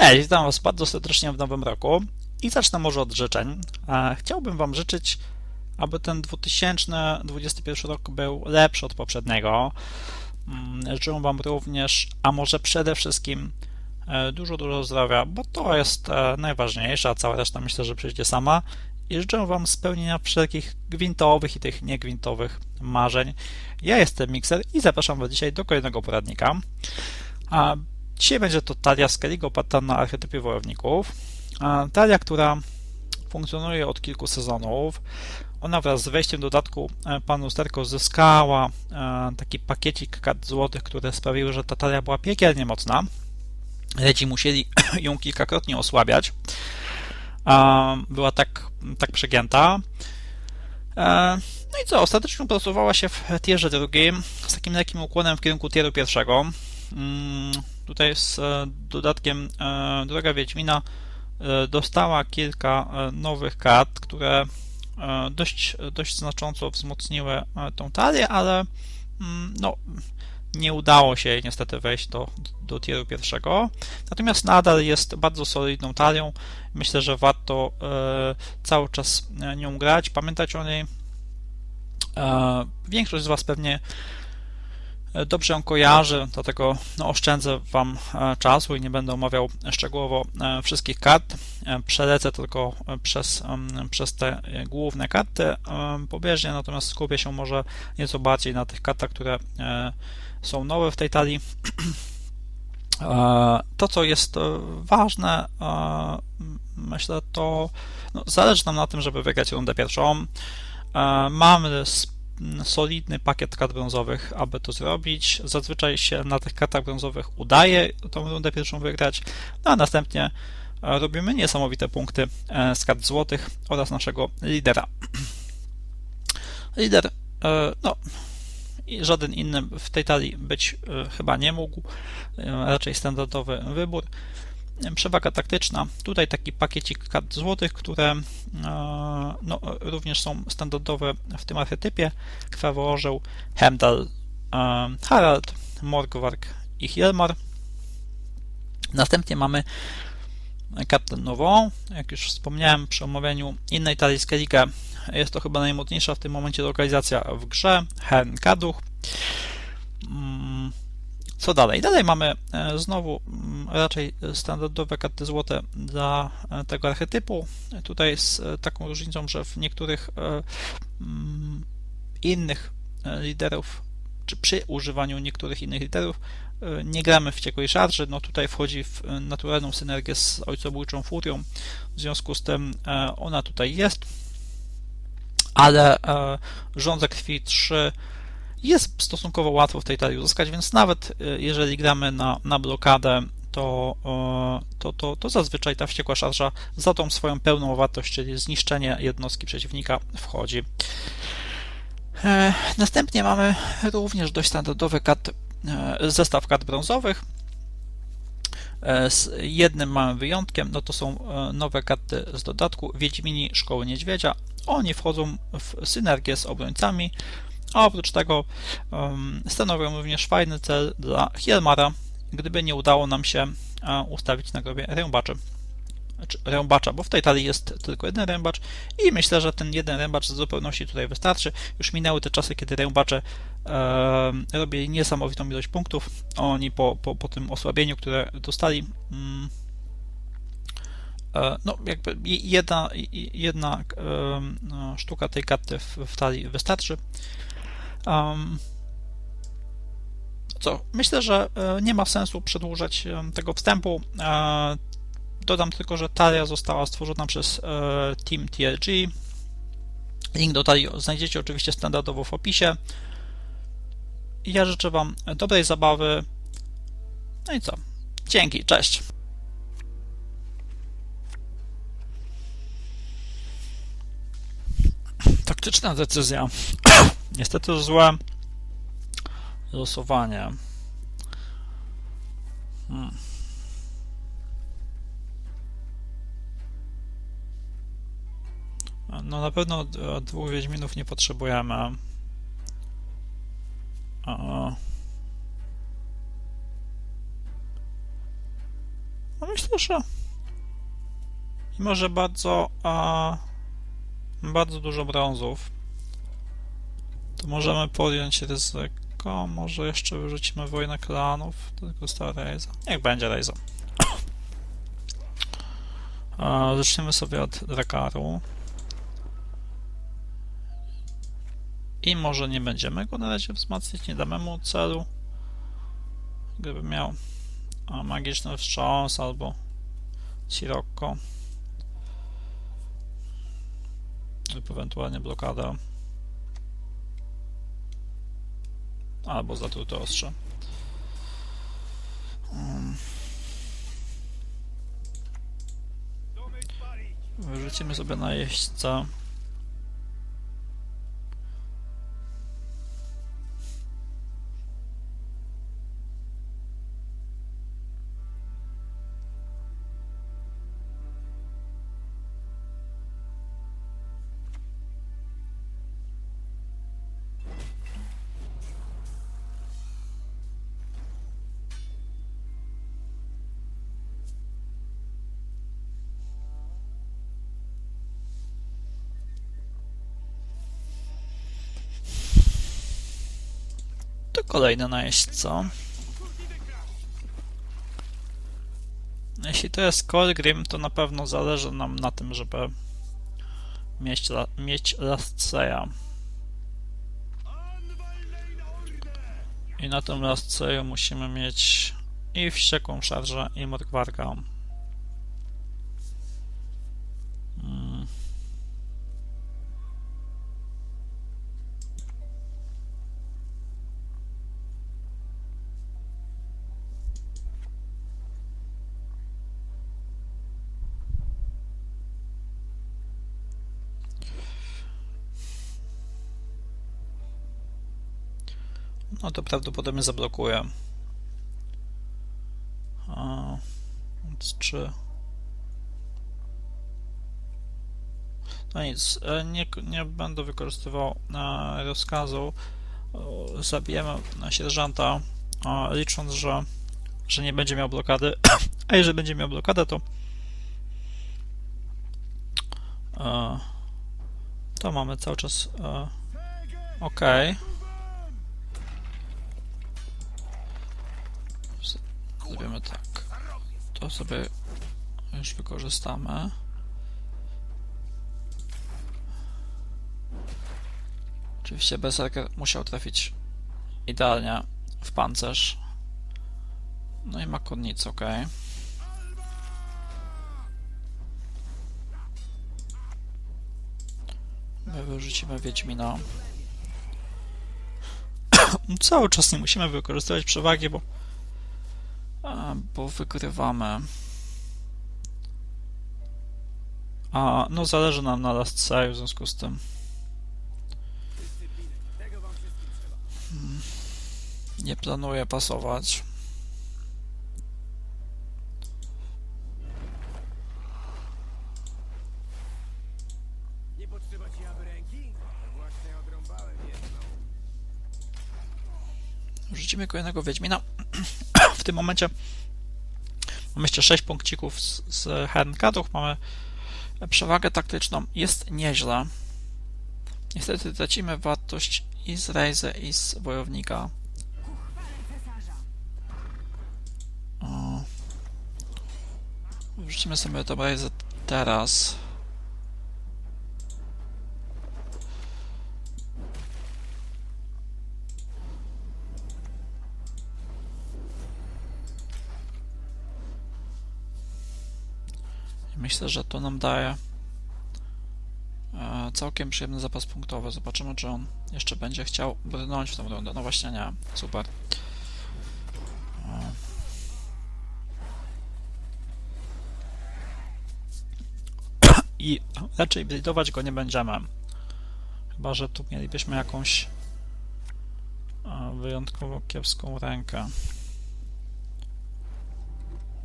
Cześć, witam Was bardzo serdecznie w nowym roku i zacznę może od życzeń. Chciałbym Wam życzyć, aby ten 2021 rok był lepszy od poprzedniego. Mm, życzę Wam również, a może przede wszystkim e, dużo, dużo zdrowia, bo to jest e, najważniejsze, a cała reszta myślę, że przyjdzie sama. I życzę Wam spełnienia wszelkich gwintowych i tych niegwintowych marzeń. Ja jestem Mixer i zapraszam Was dzisiaj do kolejnego poradnika. Dzisiaj będzie to talia oparta na archetypie wojowników. Talia, która funkcjonuje od kilku sezonów. Ona wraz z wejściem dodatku e, Pan Lusterko zyskała e, taki pakiecik kart złotych, które sprawiły, że ta talia była piekielnie mocna. Leci musieli ją kilkakrotnie osłabiać. Była tak, tak przegięta. E, no i co, ostatecznie upracowała się w tierze drugim z takim lekkim ukłonem w kierunku tieru pierwszego. Tutaj z e, dodatkiem e, Droga Wiedźmina e, dostała kilka nowych kart, które dość, dość znacząco wzmocniły tą talię, ale mm, no, nie udało się jej niestety wejść do, do tieru pierwszego. Natomiast nadal jest bardzo solidną talią. Myślę, że warto cały czas nią grać, pamiętać o niej. Większość z Was pewnie dobrze ją kojarzy, dlatego no, oszczędzę Wam e, czasu i nie będę omawiał szczegółowo e, wszystkich kart. E, przelecę tylko przez, przez te główne karty pobieżnie, natomiast skupię się może nieco bardziej na tych kartach, które są nowe w tej talii. To, co jest ważne, myślę, to no, zależy nam na tym, żeby wygrać rundę pierwszą. Mamy solidny pakiet kart brązowych, aby to zrobić. Zazwyczaj się na tych kartach brązowych udaje tą rundę pierwszą wygrać, no a następnie e, robimy niesamowite punkty e, z kart złotych oraz naszego lidera. Lider, e, no, żaden inny w tej talii być chyba nie mógł, raczej standardowy wybór przewaga taktyczna. Tutaj taki pakiecik kart złotych, które e, no, również są standardowe w tym archetypie. Krwawy Orzeł, Hemdal, e, Harald, Morgwark i Hjelmar. Następnie mamy kartę nową. Jak już wspomniałem przy omawianiu innej talii Skellige, jest to chyba najmocniejsza w tym momencie lokalizacja w grze. Hern Kaduch. Co dalej? Dalej mamy e, znowu mm, raczej standardowe karty złote dla e, tego archetypu. Tutaj z e, taką różnicą, że w niektórych mm, innych liderów, czy przy używaniu niektórych innych liderów, nie gramy w ciekłej szarży. No tutaj wchodzi w naturalną synergię z ojcobójczą furią. W związku z tym ona tutaj jest. Ale rządze krwi 3 jest stosunkowo łatwo w tej talii uzyskać, więc nawet y, jeżeli gramy na, na blokadę, to, to, to, to zazwyczaj ta wściekła szarża za tą swoją pełną wartość, czyli zniszczenie jednostki przeciwnika wchodzi. E, następnie mamy również dość standardowy kart, e, zestaw kart brązowych. E, z jednym małym wyjątkiem, no to są nowe karty z dodatku Wiedźmini Szkoły Niedźwiedzia. Oni wchodzą w synergię z obrońcami, a oprócz tego um, stanowią również fajny cel dla Hjelmara, gdyby nie udało nam się ustawić na grobie rębaczy. Znaczy rębacza, bo w tej talii jest tylko jeden rębacz i myślę, że ten jeden rębacz w zupełności tutaj wystarczy. Już minęły te czasy, kiedy rębacze e, robili niesamowitą ilość punktów. Oni po, po, po tym osłabieniu, które dostali, mm, e, no jakby jedna, jedna e, sztuka tej karty w, w talii wystarczy. Um, co? Myślę, że e, nie ma sensu przedłużać e, tego wstępu. E, dodam tylko, że talia została stworzona przez Team TLG. Link do talii znajdziecie oczywiście standardowo w opisie. Ja życzę Wam dobrej zabawy. No i co? Dzięki, cześć. Taktyczna decyzja. Niestety złe losowanie. Hmm. No na pewno dwóch Wiedźminów nie potrzebujemy. No myślę, proszę. Mimo, że bardzo, a, bardzo dużo brązów, to możemy podjąć ryzyko. Może jeszcze wyrzucimy wojnę klanów. To tylko stara Rejza. Niech będzie Rejza. Zaczniemy sobie od Drakaru. I może nie będziemy go na razie wzmacniać, nie damy mu celu. Gdyby miał magiczny wstrząs albo Sirocco. Lub ewentualnie blokadę. Albo zatrute ostrze. Um. Wyrzucimy sobie na kolejny najeźdźca. Jeśli to jest Kolgrim, to na pewno zależy nam na tym, żeby mieć, mieć Lastseya. I na tym Lastseyu musimy mieć i wściekłą szarżę, i Morgwarga. To prawdopodobnie zablokuje. A, więc czy... No nic, e, nie, nie będę wykorzystywał e, rozkazu. Zabijemy sierżanta, e, licząc, że, że nie będzie miał blokady. A jeżeli będzie miał blokadę, to to mamy cały czas ok. Zrobimy tak. To sobie już wykorzystamy. Oczywiście Berserker musiał trafić idealnie w pancerz. No i ma konnicę, ok. My wyrzucimy Wiedźmina. Cały czas nie musimy wykorzystywać przewagi, bo bo wygrywamy. A, no zależy nam na Last Save w związku z tym. Hmm. Nie planuję pasować. Rzucimy kolejnego Wiedźmina. Tym momencie mamy jeszcze 6 punkcików z, z Hernkadów. Mamy przewagę taktyczną. Jest nieźle. Niestety tracimy wartość i z Rejzy, i z Wojownika. Wrzucimy sobie tą Rejzę teraz. Myślę, że to nam daje e, całkiem przyjemny zapas punktowy. Zobaczymy, czy on jeszcze będzie chciał brnąć w tą rundę. No właśnie nie. Super. E. I raczej blidować go nie będziemy. Chyba, że tu mielibyśmy jakąś e, wyjątkowo kiepską rękę.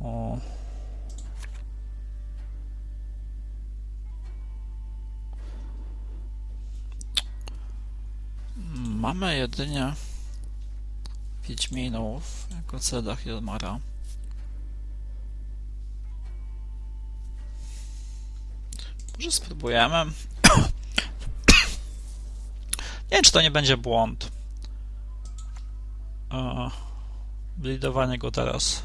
O. Mamy jedynie Wiedźminów jako celach Jarmara. Może spróbujemy. nie wiem, czy to nie będzie błąd. E, blidowanie go teraz.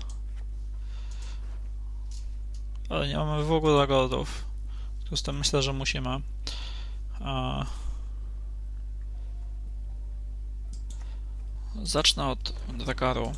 Ale nie mamy w ogóle rodów. W związku z tym myślę, że musimy. A Zacznę od Dragaru.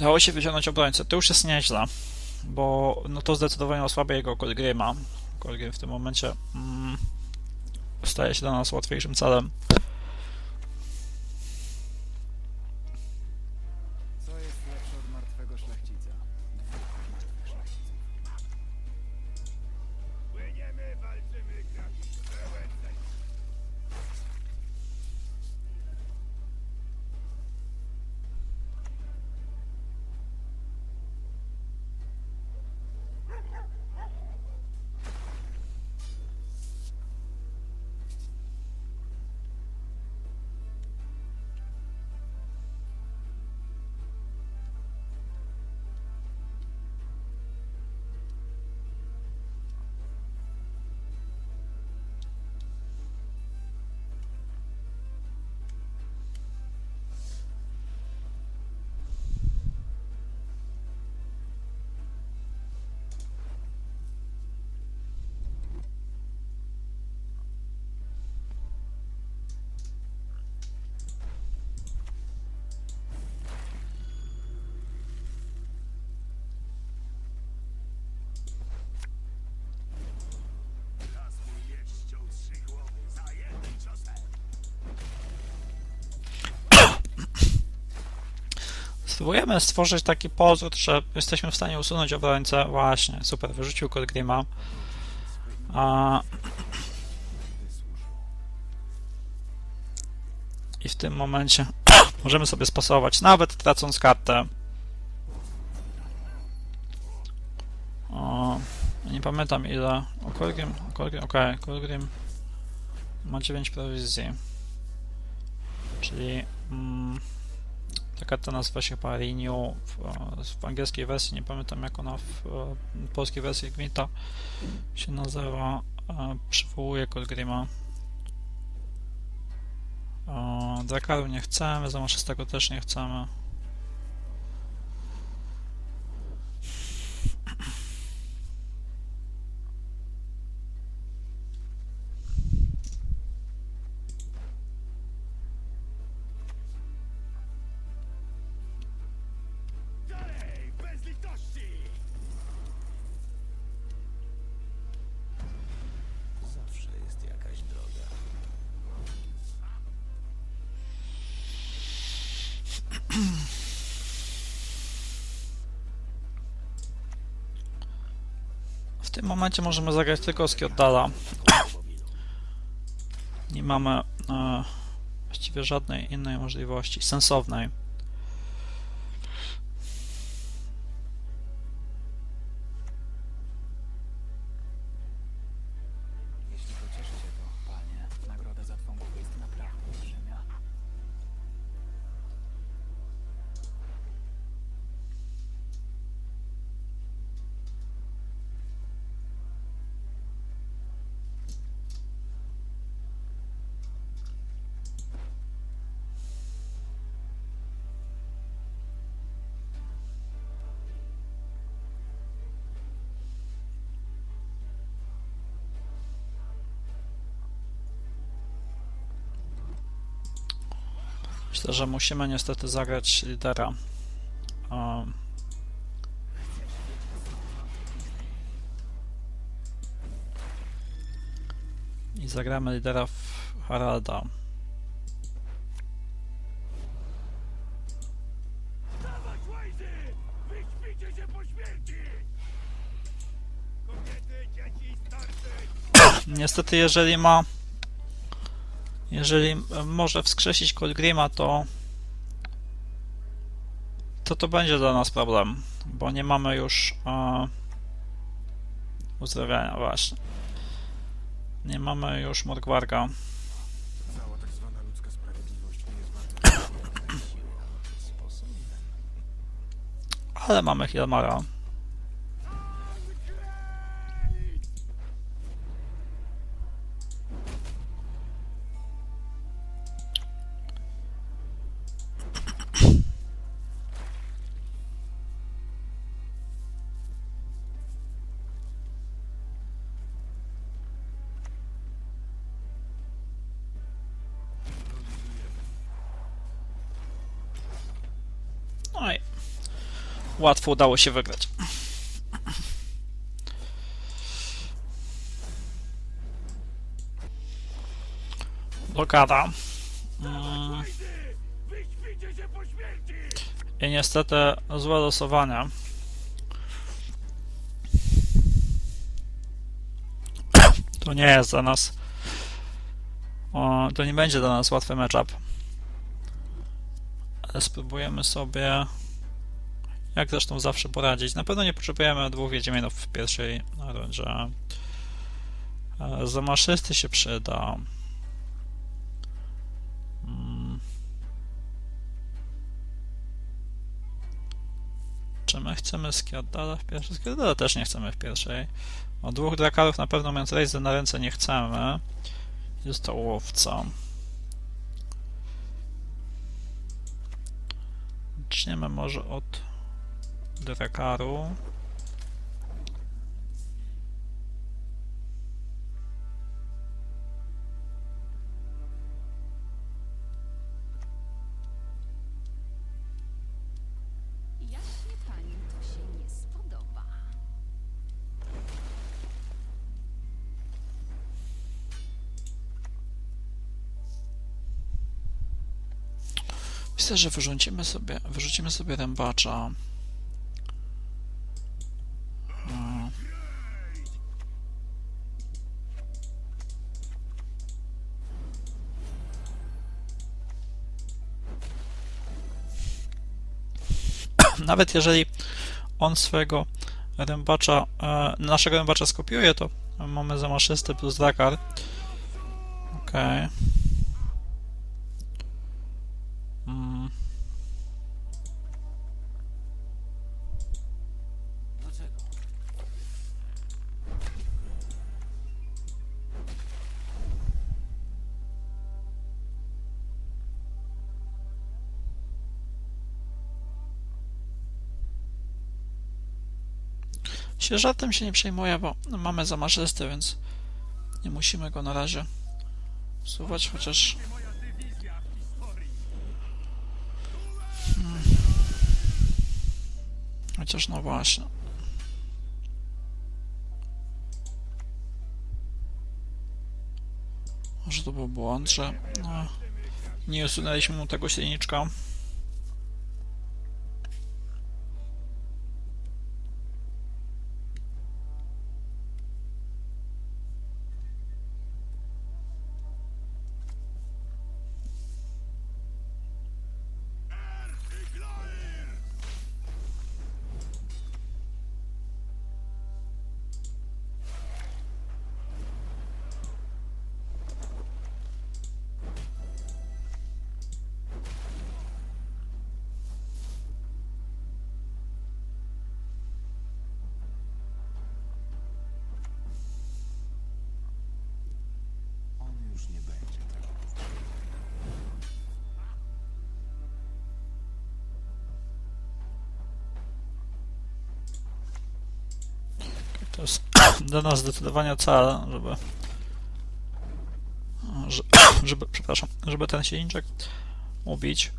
Udało się wyciągnąć obrońcę. To już jest nieźle, bo no to zdecydowanie osłabia jego Kolgrima. Kolgrim w tym momencie mm, staje się dla nas łatwiejszym celem. Spróbujemy stworzyć taki pozór, że jesteśmy w stanie usunąć obrońcę. Właśnie, super, wyrzucił Kolgrima. A... I w tym momencie możemy sobie spasować, nawet tracąc kartę. O, nie pamiętam ile. O, Kolgrim, Kolgrim, okej, Kolgrim ma 9 prowizji. Czyli mm, ta karta nazywa się chyba Renew w, w angielskiej wersji, nie pamiętam jak ona w, e, polskiej wersji Gwinta się nazywa. E, Przywołuje Kolgrima. E, Drakaru nie chcemy, Zamaszystego też nie chcemy. W tym momencie możemy zagrać tylko z oddala. Nie mamy e, właściwie żadnej innej możliwości, sensownej. Myślę, że musimy niestety zagrać lidera. Um, I zagramy lidera w Haralda. Niestety, jeżeli ma. Jeżeli może wskrzesić Kolgrima, to. To to będzie dla nas problem, bo nie mamy już. E, uzdrawiania, właśnie. Nie mamy już Morgwarga. Tak Ale mamy Hilmara. Łatwo udało się wygrać. Blokada. Mm. I niestety złe. To nie jest dla nas. O, to nie będzie dla nas łatwy matchup. Ale spróbujemy sobie. Jak zresztą zawsze poradzić. Na pewno nie potrzebujemy dwóch Wiedźminów w pierwszej rundzie. E, Zamaszysty się przyda. Mm. Czy my chcemy Skiadala w pierwszej? Skiadala też nie chcemy w pierwszej. O dwóch drakarów na pewno mając Razer na ręce nie chcemy. Jest to łowca. Zaczniemy może od spodoba. Myślę, że wyrzucimy sobie, wyrzucimy sobie rębacza. Nawet jeżeli on swojego rębacza, e, naszego rębacza skopiuje, to mamy zamaszysty plus Dakar. Okej. Mm. Się żartem się nie przejmuję, bo mamy zamaszysty, więc nie musimy go na razie usuwać, chociaż Hmm. chociaż no właśnie może to był błąd, że no, nie usunęliśmy mu tego silniczka już nie będzie tego. To jest dla nas zdecydowanie cel, żeby, że- żeby, przepraszam, żeby ten silniczek ubić.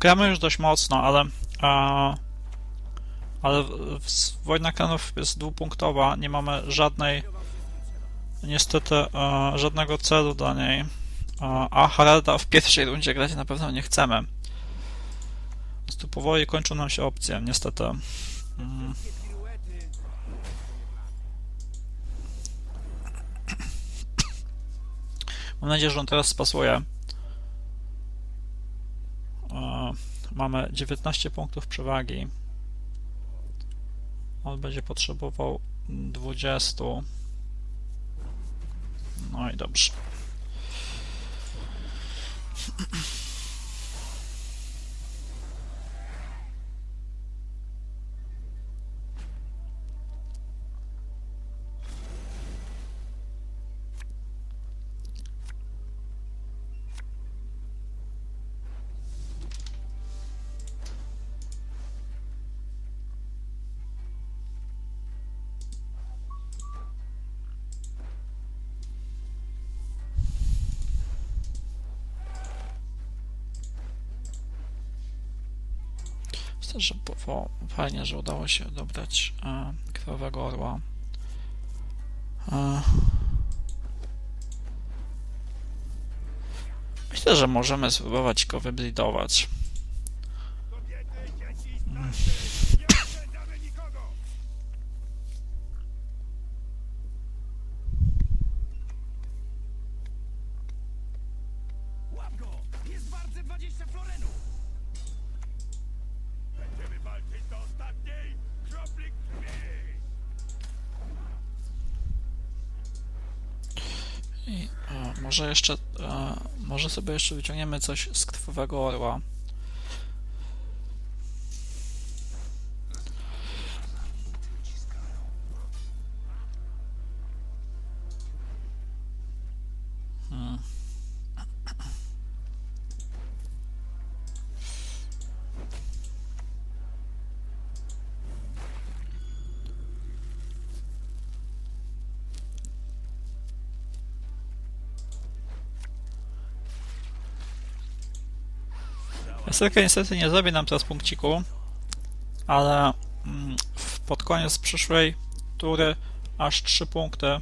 Gramy już dość mocno, ale e, ale wojna klanów jest dwupunktowa, nie mamy żadnej niestety e, żadnego celu dla niej. E, a Haralda w pierwszej rundzie grać na pewno nie chcemy. Więc tu powoli kończą nam się opcje, niestety. Mm. Mam nadzieję, że on teraz spasuje. E, Mamy 19 punktów przewagi. On będzie potrzebował 20. No i dobrze. Myślę, fajnie, że udało się dobrać e, krwawego orła. E, myślę, że możemy spróbować go wybridować. Kobiety, może jeszcze, e, może sobie jeszcze wyciągniemy coś z krwawego orła. Esterka niestety nie zrobi nam teraz punkciku, ale mm, pod koniec przyszłej tury aż 3 punkty.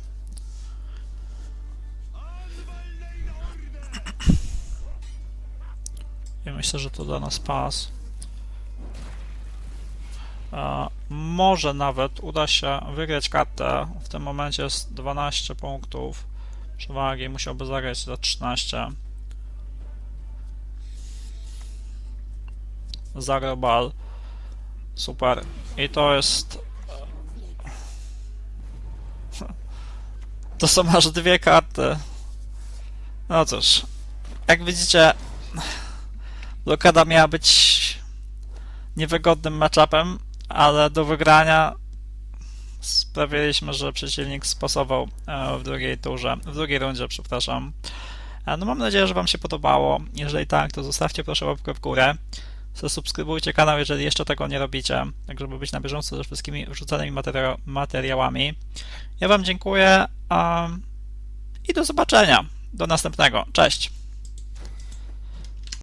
I myślę, że to dla nas pas. Może nawet uda się wygrać kartę. W tym momencie jest 12 punktów przewagi. Musiałby zagrać za 13. zagrał bal. Super. I to jest. To są aż dwie karty. No cóż. Jak widzicie, blokada miała być niewygodnym matchupem, ale do wygrania sprawiliśmy, że przeciwnik spasował e, w drugiej turze, w drugiej rundzie, przepraszam. E, No mam nadzieję, że Wam się podobało. Jeżeli tak, to zostawcie proszę łapkę w górę. Zasubskrybujcie kanał, jeżeli jeszcze tego nie robicie, tak żeby być na bieżąco ze wszystkimi wrzucanymi materia- materiałami. Ja Wam dziękuję um, i do zobaczenia. Do następnego. Cześć.